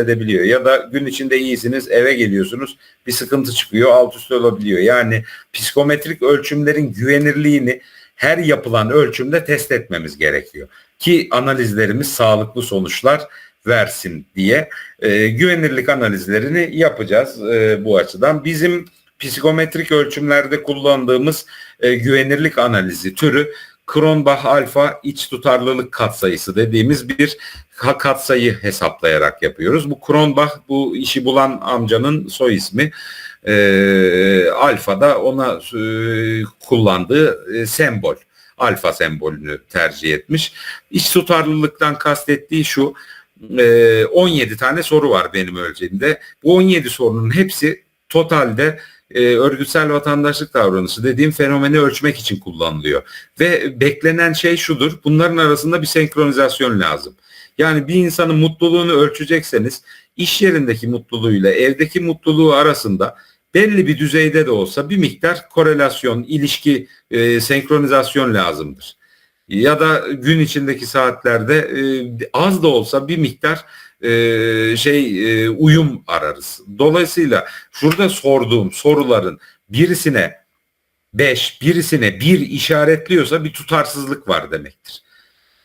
edebiliyor. Ya da gün içinde iyisiniz eve geliyorsunuz bir sıkıntı çıkıyor alt üst olabiliyor. Yani psikometrik ölçümlerin güvenirliğini her yapılan ölçümde test etmemiz gerekiyor. Ki analizlerimiz sağlıklı sonuçlar versin diye e, güvenirlik analizlerini yapacağız e, bu açıdan. Bizim psikometrik ölçümlerde kullandığımız e, güvenirlik analizi türü Kronbach alfa iç tutarlılık katsayısı dediğimiz bir katsayı hesaplayarak yapıyoruz. Bu Kronbach bu işi bulan amcanın soy ismi. E, alfa da ona e, kullandığı e, sembol. Alfa sembolünü tercih etmiş. İç tutarlılıktan kastettiği şu e, 17 tane soru var benim ölçeğimde. Bu 17 sorunun hepsi totalde e, örgütsel vatandaşlık davranışı dediğim fenomeni ölçmek için kullanılıyor. Ve beklenen şey şudur. Bunların arasında bir senkronizasyon lazım. Yani bir insanın mutluluğunu ölçecekseniz iş yerindeki mutluluğuyla evdeki mutluluğu arasında belli bir düzeyde de olsa bir miktar korelasyon, ilişki, e, senkronizasyon lazımdır. Ya da gün içindeki saatlerde e, az da olsa bir miktar e, şey e, uyum ararız. Dolayısıyla şurada sorduğum soruların birisine 5, birisine 1 işaretliyorsa bir tutarsızlık var demektir.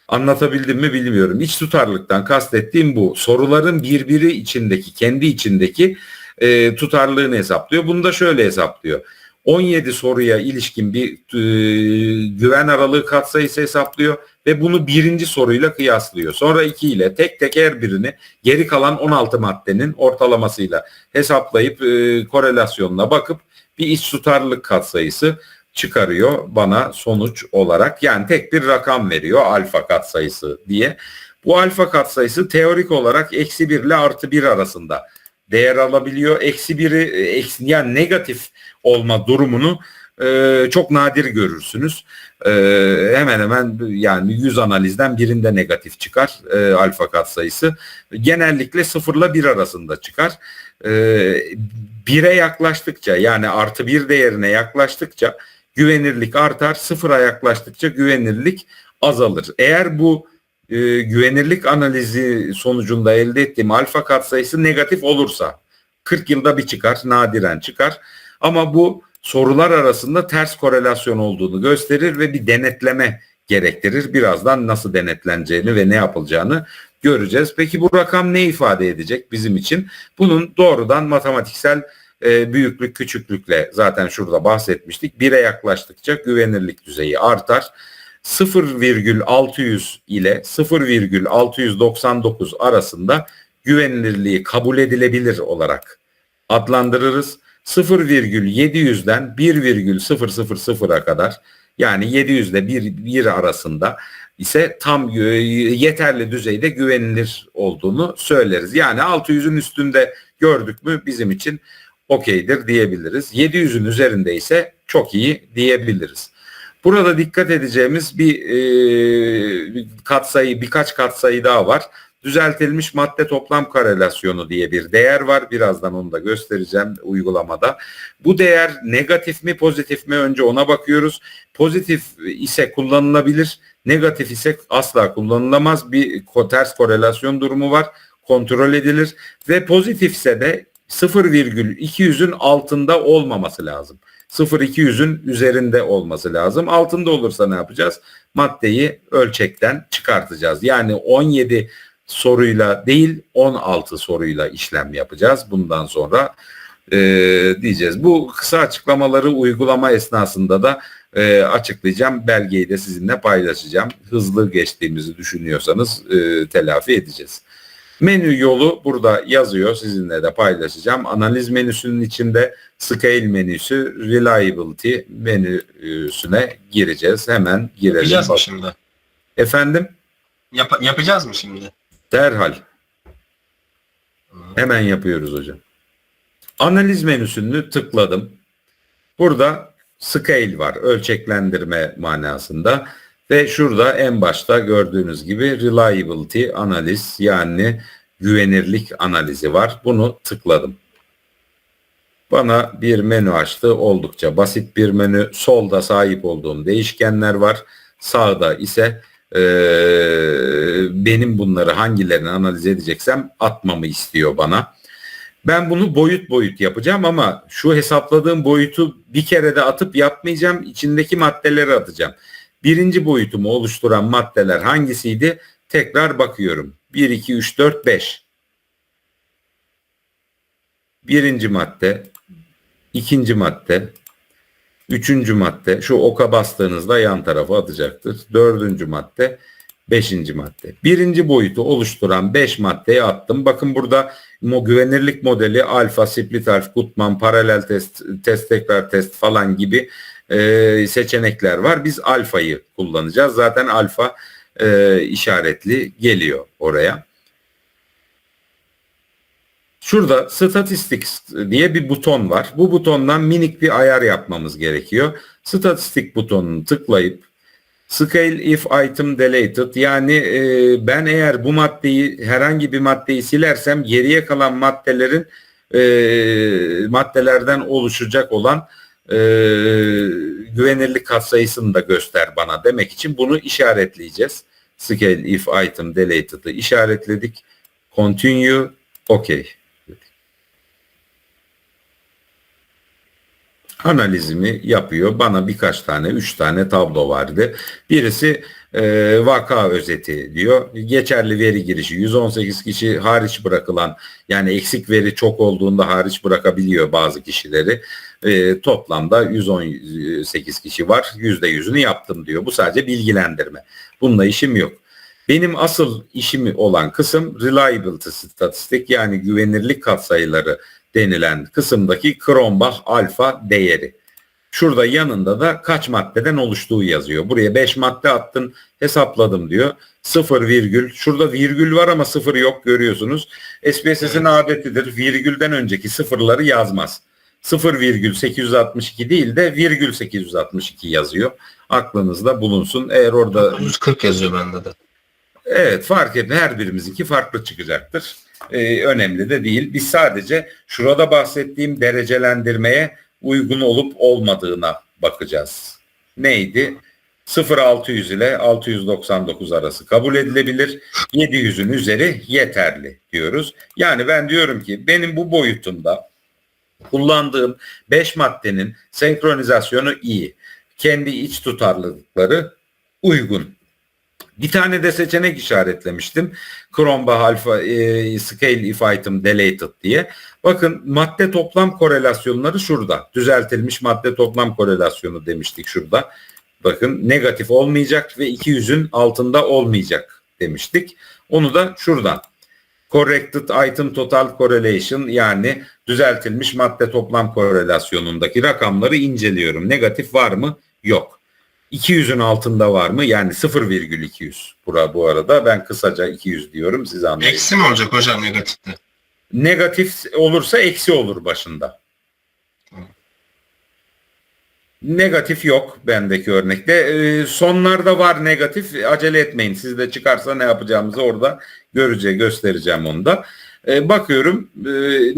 Anlatabildim mi bilmiyorum. İç tutarlılıktan kastettiğim bu. Soruların birbiri içindeki, kendi içindeki e, tutarlılığını hesaplıyor. Bunu da şöyle hesaplıyor. 17 soruya ilişkin bir e, güven aralığı katsayısı hesaplıyor ve bunu birinci soruyla kıyaslıyor. Sonra 2 ile tek tek her birini geri kalan 16 maddenin ortalamasıyla hesaplayıp e, korelasyonuna bakıp bir iç tutarlılık katsayısı çıkarıyor bana sonuç olarak. Yani tek bir rakam veriyor alfa katsayısı diye. Bu alfa katsayısı teorik olarak eksi 1 ile artı 1 arasında değer alabiliyor. Eksi 1'i eksi, yani negatif olma durumunu e, çok nadir görürsünüz. E, hemen hemen yani 100 analizden birinde negatif çıkar e, alfa katsayısı. Genellikle 0 ile 1 arasında çıkar. E, 1'e yaklaştıkça yani artı 1 değerine yaklaştıkça güvenirlik artar. Sıfıra yaklaştıkça güvenirlik azalır. Eğer bu e, güvenirlik analizi sonucunda elde ettiğim alfa katsayısı negatif olursa 40 yılda bir çıkar, nadiren çıkar. Ama bu sorular arasında ters korelasyon olduğunu gösterir ve bir denetleme gerektirir. Birazdan nasıl denetleneceğini ve ne yapılacağını göreceğiz. Peki bu rakam ne ifade edecek bizim için? Bunun doğrudan matematiksel e, büyüklük küçüklükle zaten şurada bahsetmiştik. Bire yaklaştıkça güvenirlik düzeyi artar. 0,600 ile 0,699 arasında güvenilirliği kabul edilebilir olarak adlandırırız. 0,700'den 1,000'a kadar yani 700 ile 1, 1 arasında ise tam yeterli düzeyde güvenilir olduğunu söyleriz. Yani 600'ün üstünde gördük mü bizim için okeydir diyebiliriz. 700'ün üzerinde ise çok iyi diyebiliriz. Burada dikkat edeceğimiz bir e, katsayı, birkaç katsayı daha var. Düzeltilmiş madde toplam korelasyonu diye bir değer var. Birazdan onu da göstereceğim uygulamada. Bu değer negatif mi pozitif mi önce ona bakıyoruz. Pozitif ise kullanılabilir. Negatif ise asla kullanılamaz. Bir ters korelasyon durumu var. Kontrol edilir. Ve pozitifse de 0,200'ün altında olmaması lazım. 0,200'ün üzerinde olması lazım. Altında olursa ne yapacağız? Maddeyi ölçekten çıkartacağız. Yani 17 soruyla değil 16 soruyla işlem yapacağız. Bundan sonra e, diyeceğiz. Bu kısa açıklamaları uygulama esnasında da e, açıklayacağım. Belgeyi de sizinle paylaşacağım. Hızlı geçtiğimizi düşünüyorsanız e, telafi edeceğiz. Menü yolu burada yazıyor. Sizinle de paylaşacağım. Analiz menüsünün içinde scale menüsü, reliability menüsüne gireceğiz. Hemen girelim. Yapacağız mı şimdi? Efendim? Yap- yapacağız mı şimdi? Derhal. Hemen yapıyoruz hocam. Analiz menüsünü tıkladım. Burada scale var. Ölçeklendirme manasında. Ve şurada en başta gördüğünüz gibi reliability analiz yani güvenirlik analizi var. Bunu tıkladım. Bana bir menü açtı. Oldukça basit bir menü. Solda sahip olduğum değişkenler var. Sağda ise e, benim bunları hangilerini analiz edeceksem atmamı istiyor bana. Ben bunu boyut boyut yapacağım ama şu hesapladığım boyutu bir kere de atıp yapmayacağım. İçindeki maddeleri atacağım. Birinci boyutumu oluşturan maddeler hangisiydi? Tekrar bakıyorum. 1, 2, 3, 4, 5. Birinci madde, ikinci madde, üçüncü madde. Şu oka bastığınızda yan tarafa atacaktır. Dördüncü madde, beşinci madde. Birinci boyutu oluşturan beş maddeyi attım. Bakın burada güvenirlik modeli alfa, split alf, Gutman, paralel test, test tekrar test falan gibi e, seçenekler var. Biz alfayı kullanacağız. Zaten alfa e, işaretli geliyor oraya. Şurada Statistics diye bir buton var. Bu butondan minik bir ayar yapmamız gerekiyor. Statistik butonunu tıklayıp Scale if item deleted yani e, ben eğer bu maddeyi herhangi bir maddeyi silersem geriye kalan maddelerin e, maddelerden oluşacak olan e, güvenirlik katsayısını da göster bana demek için bunu işaretleyeceğiz. Scale if item deleted'ı işaretledik. Continue, OK. Analizimi yapıyor. Bana birkaç tane, üç tane tablo vardı. Birisi e, vaka özeti diyor. Geçerli veri girişi 118 kişi hariç bırakılan yani eksik veri çok olduğunda hariç bırakabiliyor bazı kişileri. E, toplamda 118 kişi var. %100'ünü yaptım diyor. Bu sadece bilgilendirme. Bununla işim yok. Benim asıl işim olan kısım reliability statistik yani güvenirlik katsayıları denilen kısımdaki Kronbach alfa değeri. Şurada yanında da kaç maddeden oluştuğu yazıyor. Buraya 5 madde attın hesapladım diyor. 0 virgül. Şurada virgül var ama 0 yok görüyorsunuz. SPSS'in adetidir. Virgülden önceki sıfırları yazmaz. 0 virgül 862 değil de virgül 862 yazıyor. Aklınızda bulunsun. Eğer orada 140 yazıyor bende de. Evet fark edin her birimizinki farklı çıkacaktır. Ee, önemli de değil. Biz sadece şurada bahsettiğim derecelendirmeye uygun olup olmadığına bakacağız. Neydi? 0600 ile 699 arası kabul edilebilir. 700'ün üzeri yeterli diyoruz. Yani ben diyorum ki benim bu boyutumda kullandığım 5 maddenin senkronizasyonu iyi. Kendi iç tutarlılıkları uygun. Bir tane de seçenek işaretlemiştim. Chromebah Alpha e, Scale if item deleted diye. Bakın madde toplam korelasyonları şurada. Düzeltilmiş madde toplam korelasyonu demiştik şurada. Bakın negatif olmayacak ve 200'ün altında olmayacak demiştik. Onu da şuradan. Corrected item total correlation yani düzeltilmiş madde toplam korelasyonundaki rakamları inceliyorum. Negatif var mı? Yok. 200'ün altında var mı? Yani 0,200 bura bu arada. Ben kısaca 200 diyorum siz anlayın. Eksi mi olacak hocam negatifte? Negatif olursa eksi olur başında. Negatif yok bendeki örnekte. Ee, sonlarda var negatif. Acele etmeyin. Sizde çıkarsa ne yapacağımızı orada göreceğiz, göstereceğim onu da. Ee, bakıyorum e,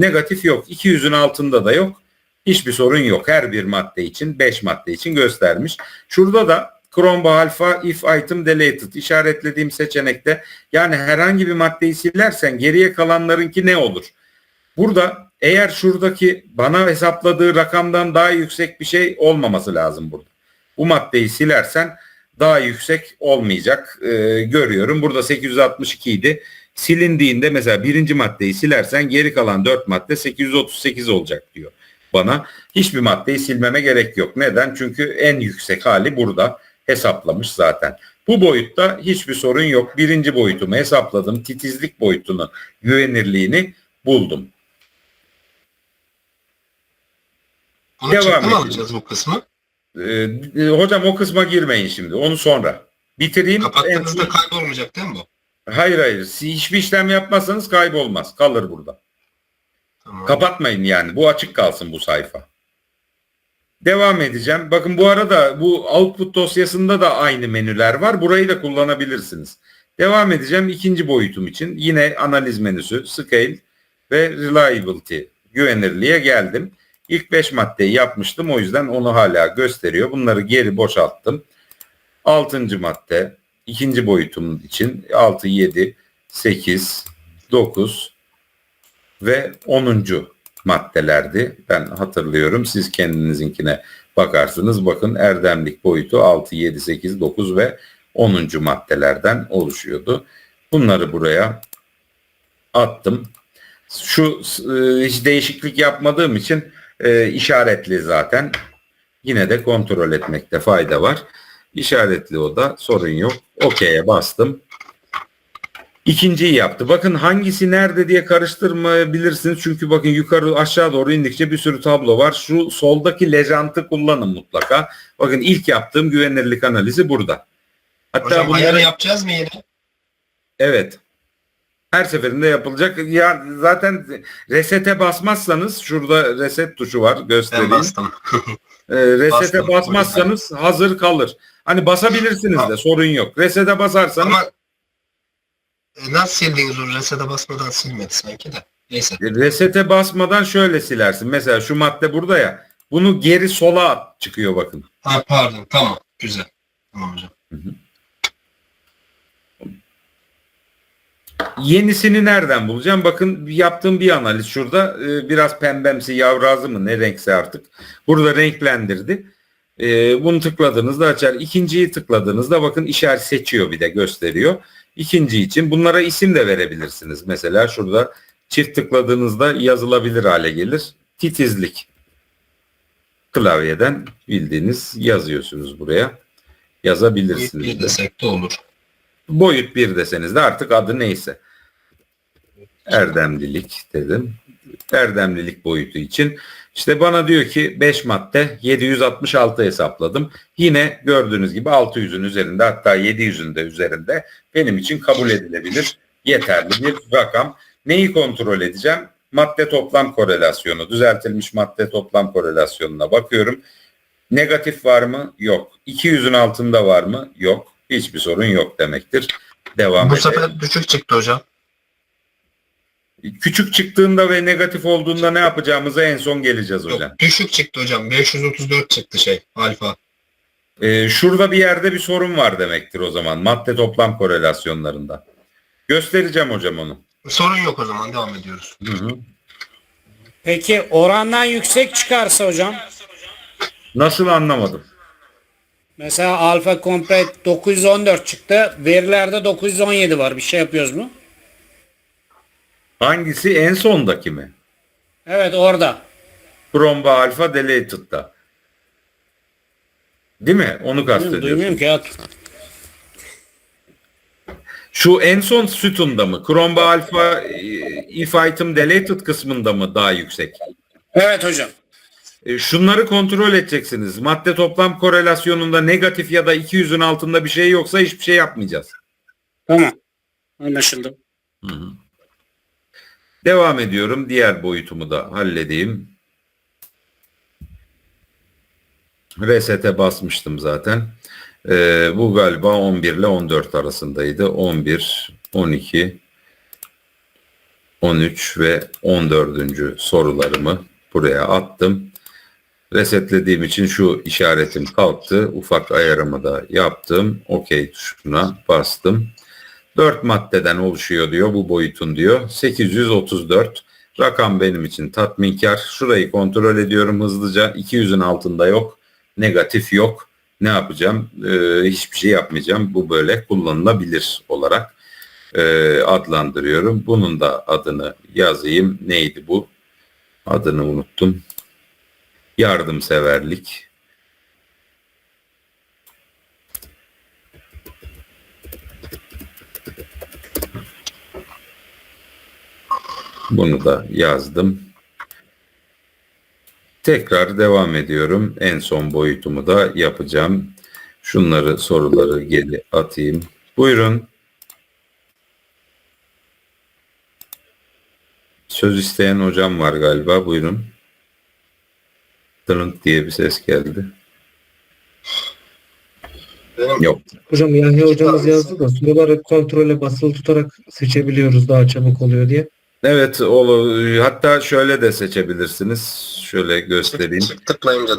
negatif yok. 200'ün altında da yok. Hiçbir sorun yok. Her bir madde için 5 madde için göstermiş. Şurada da Chromebah Alpha if item deleted işaretlediğim seçenekte yani herhangi bir maddeyi silersen geriye kalanlarınki ne olur? Burada eğer şuradaki bana hesapladığı rakamdan daha yüksek bir şey olmaması lazım burada. Bu maddeyi silersen daha yüksek olmayacak. Ee, görüyorum. Burada 862 idi. Silindiğinde mesela birinci maddeyi silersen geri kalan 4 madde 838 olacak diyor bana. Hiçbir maddeyi silmeme gerek yok. Neden? Çünkü en yüksek hali burada hesaplamış zaten. Bu boyutta hiçbir sorun yok. Birinci boyutumu hesapladım. Titizlik boyutunu, güvenirliğini buldum. Bunu Devam mı alacağız bu kısmı? Ee, e, hocam o kısma girmeyin şimdi. Onu sonra. Bitireyim. En Kapattığınızda son- kaybolmayacak değil mi bu? Hayır hayır. Hiçbir işlem yapmazsanız kaybolmaz. Kalır burada. Kapatmayın yani. Bu açık kalsın bu sayfa. Devam edeceğim. Bakın bu arada bu output dosyasında da aynı menüler var. Burayı da kullanabilirsiniz. Devam edeceğim ikinci boyutum için. Yine analiz menüsü, scale ve reliability, güvenirliğe geldim. İlk 5 maddeyi yapmıştım. O yüzden onu hala gösteriyor. Bunları geri boşalttım. Altıncı madde, ikinci boyutum için 6, 7, 8, 9 ve 10. maddelerdi. Ben hatırlıyorum. Siz kendinizinkine bakarsınız. Bakın erdemlik boyutu 6, 7, 8, 9 ve 10. maddelerden oluşuyordu. Bunları buraya attım. Şu e, hiç değişiklik yapmadığım için e, işaretli zaten. Yine de kontrol etmekte fayda var. İşaretli o da sorun yok. OK'ye bastım. İkinciyi yaptı. Bakın hangisi nerede diye karıştırmayabilirsiniz. Çünkü bakın yukarı aşağı doğru indikçe bir sürü tablo var. Şu soldaki lejantı kullanın mutlaka. Bakın ilk yaptığım güvenirlik analizi burada. Hatta Hocam bunları- ayarı yapacağız mı yine? Evet. Her seferinde yapılacak. Ya zaten resete basmazsanız şurada reset tuşu var Ben göstereyim. bastım. Ee, resete Bastım. basmazsanız hazır kalır. Hani basabilirsiniz de sorun yok. Resete basarsanız Ama e, nasıl sildiniz o resete basmadan silmedi sanki de. Neyse. resete basmadan şöyle silersin. Mesela şu madde burada ya. Bunu geri sola at çıkıyor bakın. Ha pardon tamam. Güzel. Tamam hocam. Yenisini nereden bulacağım? Bakın yaptığım bir analiz şurada. Ee, biraz pembemsi yavrazı mı ne renkse artık. Burada renklendirdi. Bunu tıkladığınızda açar. İkinciyi tıkladığınızda bakın işaret seçiyor bir de gösteriyor. İkinci için bunlara isim de verebilirsiniz. Mesela şurada çift tıkladığınızda yazılabilir hale gelir. Titizlik. Klavyeden bildiğiniz yazıyorsunuz buraya. Yazabilirsiniz. bir de. desek de olur. Boyut bir deseniz de artık adı neyse. Erdemlilik dedim. Erdemlilik boyutu için. İşte bana diyor ki 5 madde 766 hesapladım. Yine gördüğünüz gibi 600'ün üzerinde hatta 700'ün de üzerinde benim için kabul edilebilir yeterli bir rakam. Neyi kontrol edeceğim? Madde toplam korelasyonu, düzeltilmiş madde toplam korelasyonuna bakıyorum. Negatif var mı? Yok. 200'ün altında var mı? Yok. Hiçbir sorun yok demektir. Devam Bu edelim. sefer düşük çıktı hocam. Küçük çıktığında ve negatif olduğunda ne yapacağımıza en son geleceğiz hocam. Yok, düşük çıktı hocam. 534 çıktı şey alfa. Ee, şurada bir yerde bir sorun var demektir o zaman. Madde toplam korelasyonlarında. Göstereceğim hocam onu. Sorun yok o zaman devam ediyoruz. Hı hı. Peki orandan yüksek çıkarsa hocam? Nasıl anlamadım. Mesela alfa komplet 914 çıktı. Verilerde 917 var. Bir şey yapıyoruz mu? Hangisi en sondaki mi? Evet orada. Bromba alfa deleted'da. Değil mi? Onu kastediyorsun. duymuyorum ki. At. Şu en son sütunda mı? Cromba alfa e, if item deleted kısmında mı daha yüksek? Evet hocam. E, Şunları kontrol edeceksiniz. Madde toplam korelasyonunda negatif ya da 200'ün altında bir şey yoksa hiçbir şey yapmayacağız. Tamam. Anlaşıldı. Devam ediyorum. Diğer boyutumu da halledeyim. Reset'e basmıştım zaten. Ee, bu galiba 11 ile 14 arasındaydı. 11, 12, 13 ve 14. sorularımı buraya attım. Resetlediğim için şu işaretim kalktı. Ufak ayarımı da yaptım. OK tuşuna bastım. 4 maddeden oluşuyor diyor bu boyutun diyor. 834 rakam benim için tatminkar. Şurayı kontrol ediyorum hızlıca. 200'ün altında yok. Negatif yok. Ne yapacağım? Ee, hiçbir şey yapmayacağım. Bu böyle kullanılabilir olarak e, adlandırıyorum. Bunun da adını yazayım. Neydi bu? Adını unuttum. Yardımseverlik. Bunu da yazdım. Tekrar devam ediyorum. En son boyutumu da yapacağım. Şunları soruları geri atayım. Buyurun. Söz isteyen hocam var galiba. Buyurun. Tırınk diye bir ses geldi. Benim Yok. Hocam Yahya hocamız yazdı da soruları kontrole basılı tutarak seçebiliyoruz daha çabuk oluyor diye. Evet, olur. Hatta şöyle de seçebilirsiniz. Şöyle göstereyim. Tıklayınca da